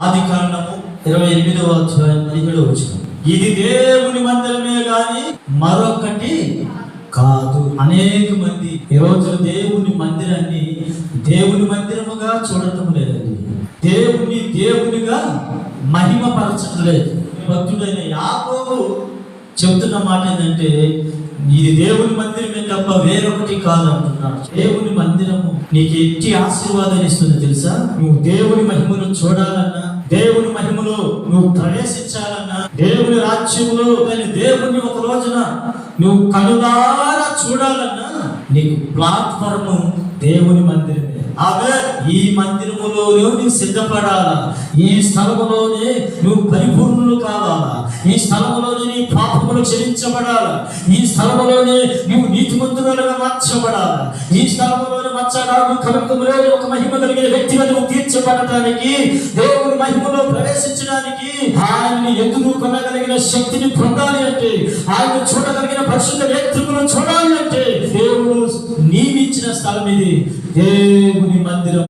ఆది కారణము ఇరవై ఎనిమిదవ అధ్యాయం పదిహేడు వచ్చిన ఇది దేవుని మందిరమే గాని మరొకటి కాదు. అనేక మంది ఈ రోజు దేవుని మందిరాన్ని దేవుని మందిరముగా చూడటం లేదండి. దేవుని దేవునిగా మహిమపరచడం లేదు. భక్తుడైన యాకోబు చెబుతున్న మాట ఏంటంటే ఇది దేవుని మందిరమే తప్ప వేరొకటి కాదంటున్నాడు. దేవుని మందిరము నీకు ఎట్టి ఆశీర్వాదాలు ఇస్తుంది తెలుసా? నువ్వు దేవుని మహిమను చూడాలని ప్రవేశించాలన్నా దేవుని రాజ్యంలో దేవుని ఒక రోజున నువ్వు కనుదారా చూడాలన్నా నీకు ప్లాట్ఫామ్ దేవుని మందిరమే. అదే ఈ మందిరములోనే నువ్వు సిద్ధపడాలా? ఈ స్థలములోనే నువ్వు పరిపూర్ణులు కావాలా? ఈ స్థలములోనే నీ పాపములు క్షమించబడాలా? ఈ స్థలములోనే నువ్వు నీతిమంతులుగా మార్చబడాలా? ఈ స్థలములోనే మచ్చడాలు కలకములోని ఒక మహిమ కలిగిన వ్యక్తిగా నువ్వు తీర్చబడటానికి దేవుని మహిమలో ప్రవేశించడానికి ఆయన్ని కొనగలిగిన శక్తిని పొందాలి అంటే? ఆయన చూడగలిగిన పరిశుద్ధ నేతృత్వం చూడాలి అంటే? దేవుడు నియమించిన స్థలం ఇది. దేవుని మందిరం.